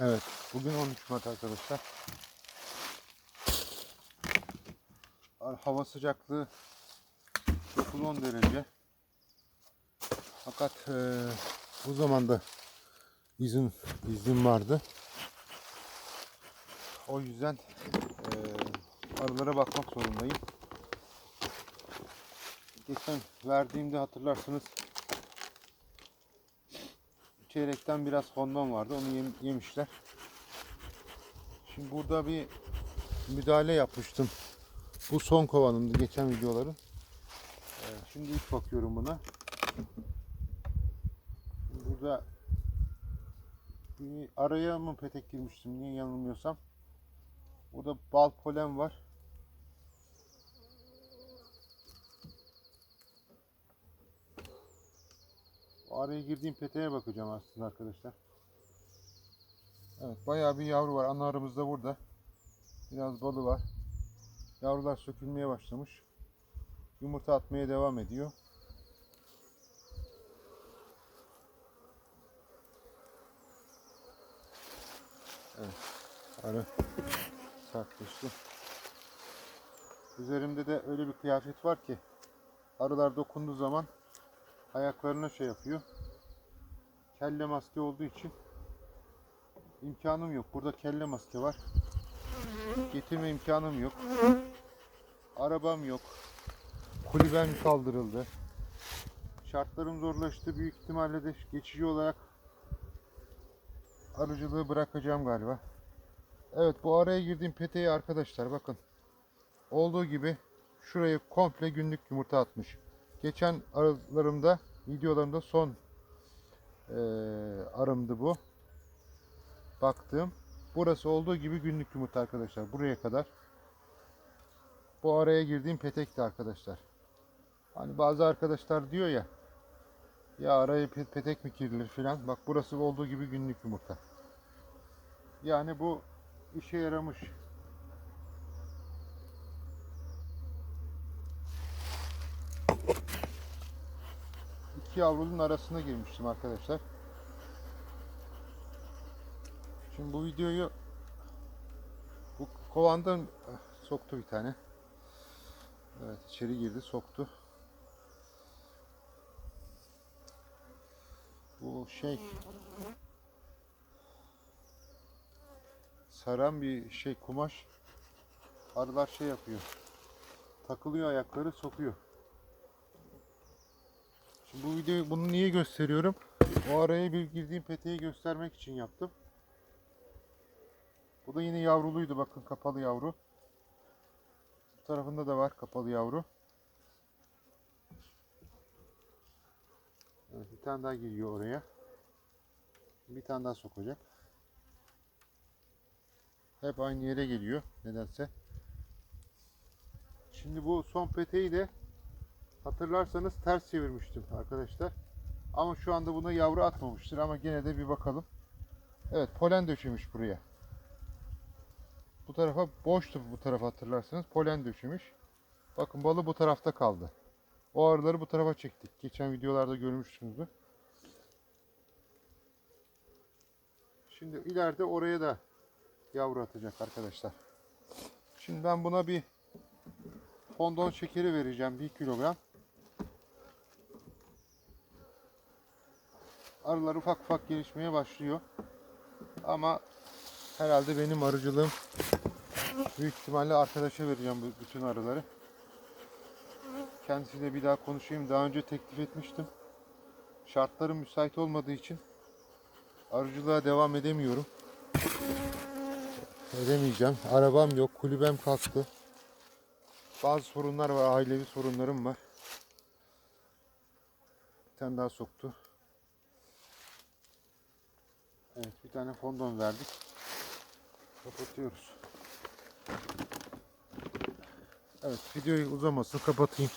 Evet. Bugün 13 Mart arkadaşlar. Hava sıcaklığı 9-10 derece. Fakat eee, bu zamanda izin izin vardı. O yüzden eee arılara bakmak zorundayım. Geçen verdiğimde hatırlarsınız çeyrekten biraz fondon vardı. Onu yem- yemişler. Şimdi burada bir müdahale yapmıştım. Bu son kovanımdı geçen videoların. Ee, şimdi ilk bakıyorum buna. Burada bir araya mı petek girmiştim niye yanılmıyorsam. Burada bal polen var. O araya girdiğim peteğe bakacağım aslında arkadaşlar. Evet bayağı bir yavru var. Ana arımız da burada. Biraz balı var. Yavrular sökülmeye başlamış. Yumurta atmaya devam ediyor. Evet. Arı sertleşti. Üzerimde de öyle bir kıyafet var ki arılar dokunduğu zaman ayaklarına şey yapıyor. Kelle maske olduğu için imkanım yok. Burada kelle maske var. Getirme imkanım yok. Arabam yok. Kulübem kaldırıldı. Şartlarım zorlaştı. Büyük ihtimalle de geçici olarak arıcılığı bırakacağım galiba. Evet bu araya girdiğim peteği arkadaşlar bakın. Olduğu gibi şurayı komple günlük yumurta atmış. Geçen arılarımda videolarımda son eee, arımdı bu. Baktığım. Burası olduğu gibi günlük yumurta arkadaşlar. Buraya kadar. Bu araya girdiğim petekti arkadaşlar. Hani bazı arkadaşlar diyor ya ya araya pe- petek mi girilir filan. Bak burası olduğu gibi günlük yumurta. Yani bu işe yaramış. İki yavrunun arasına girmiştim arkadaşlar. Şimdi bu videoyu bu kovandan ah, soktu bir tane. Evet içeri girdi soktu. Bu şey saran bir şey kumaş arılar şey yapıyor. Takılıyor ayakları sokuyor. Bu videoyu bunu niye gösteriyorum? O araya bir girdiğim peteği göstermek için yaptım. Bu da yine yavruluydu bakın kapalı yavru. Bu tarafında da var kapalı yavru. Evet, bir tane daha giriyor oraya. Bir tane daha sokacak. Hep aynı yere geliyor nedense. Şimdi bu son peteği de hatırlarsanız ters çevirmiştim arkadaşlar. Ama şu anda buna yavru atmamıştır ama gene de bir bakalım. Evet polen döşemiş buraya. Bu tarafa boştu bu tarafa hatırlarsanız. Polen döşemiş. Bakın balı bu tarafta kaldı. O arıları bu tarafa çektik. Geçen videolarda görmüşsünüzdür. Şimdi ileride oraya da yavru atacak arkadaşlar. Şimdi ben buna bir fondon şekeri vereceğim. 1 kilogram. Arılar ufak ufak gelişmeye başlıyor. Ama herhalde benim arıcılığım büyük ihtimalle arkadaşa vereceğim bütün arıları. Kendisiyle bir daha konuşayım. Daha önce teklif etmiştim. Şartlarım müsait olmadığı için arıcılığa devam edemiyorum. Edemeyeceğim. Arabam yok. Kulübem kalktı. Bazı sorunlar var. Ailevi sorunlarım var. Bir tane daha soktu. Evet bir tane fondon verdik. Kapatıyoruz. Evet videoyu uzamasın kapatayım.